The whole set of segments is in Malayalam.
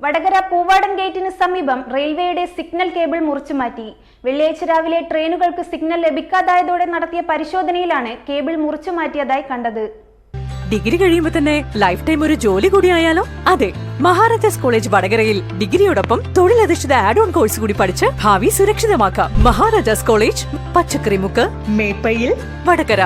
വടകര പൂവാടൻ ഗേറ്റിന് സമീപം റെയിൽവേയുടെ സിഗ്നൽ കേബിൾ മുറിച്ചു മാറ്റി. വെള്ളിയാഴ്ച രാവിലെ ട്രെയിനുകൾക്ക് സിഗ്നൽ ലഭിക്കാതായതോടെ നടത്തിയ പരിശോധനയിലാണ് കേബിൾ മുറിച്ചു മാറ്റിയതായി കണ്ടത്. ഡിഗ്രി കഴിയുമ്പോൾ തന്നെ ലൈഫ് ടൈം ഒരു ജോലി കൂടി ആയാലോ? അതെ മഹാരാജാസ് കോളേജ് വടകരയിൽ ഡിഗ്രിയോടൊപ്പം തൊഴിലധിഷ്ഠിത ആഡ് ഓൺ കോഴ്സ് കൂടി പഠിച്ച് ഭാവി സുരക്ഷിതമാക്കാം. മഹാരാജാസ് കോളേജ് പച്ചക്കറിമുക്ക് മേപ്പയിൽ വടകര.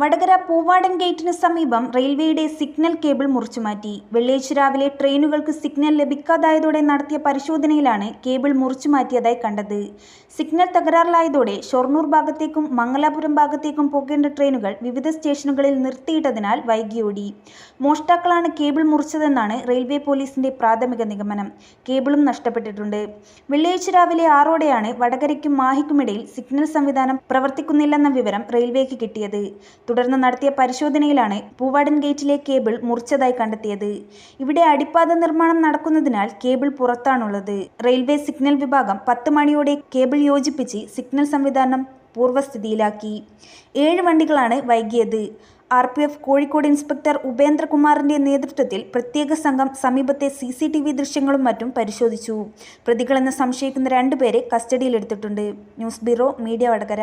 വടകര പൂവാടൻ ഗേറ്റിന് സമീപം റെയിൽവേയുടെ സിഗ്നൽ കേബിൾ മുറിച്ചുമാറ്റി വെള്ളിയാഴ്ച രാവിലെ ട്രെയിനുകൾക്ക് സിഗ്നൽ ലഭിക്കാതായതോടെ നടത്തിയ പരിശോധനയിലാണ് കേബിൾ മുറിച്ചുമാറ്റിയതായി കണ്ടത്. സിഗ്നൽ തകരാറിലായതോടെ ഷൊർണൂർ ഭാഗത്തേക്കും മംഗലാപുരം ഭാഗത്തേക്കും പോകേണ്ട ട്രെയിനുകൾ വിവിധ സ്റ്റേഷനുകളിൽ നിർത്തിയിട്ടതിനാൽ വൈകിയോടി. മോഷ്ടാക്കളാണ് കേബിൾ മുറിച്ചതെന്നാണ് റെയിൽവേ പോലീസിന്റെ പ്രാഥമിക നിഗമനം. കേബിളും നഷ്ടപ്പെട്ടിട്ടുണ്ട്. വെള്ളിയാഴ്ച രാവിലെ ആറോടെയാണ് വടകരയ്ക്കും മാഹിക്കുമിടയിൽ സിഗ്നൽ സംവിധാനം പ്രവർത്തിക്കുന്നില്ലെന്ന വിവരം റെയിൽവേക്ക് കിട്ടിയത്. തുടർന്ന് നടത്തിയ പരിശോധനയിലാണ് പൂവാടൻ ഗേറ്റിലെ കേബിൾ മുറിച്ചതായി കണ്ടെത്തിയത്. ഇവിടെ അടിപ്പാത നിർമ്മാണം നടക്കുന്നതിനാൽ കേബിൾ പുറത്താണുള്ളത്. റെയിൽവേ സിഗ്നൽ വിഭാഗം പത്ത് മണിയോടെ കേബിൾ യോജിപ്പിച്ച് സിഗ്നൽ സംവിധാനം പൂർവസ്ഥിതിയിലാക്കി ഏഴ് വണ്ടികളാണ് വൈകിയത്. R P F Kozhikode inspector ഉപേന്ദ്രകുമാറിന്റെ നേതൃത്വത്തിൽ പ്രത്യേക സംഘം സമീപത്തെ സി സി ടി വി ദൃശ്യങ്ങളും മറ്റും പരിശോധിച്ചു. പ്രതികളെന്ന് സംശയിക്കുന്ന രണ്ടുപേരെ കസ്റ്റഡിയിലെടുത്തിട്ടുണ്ട്. News bureau media Vadakara.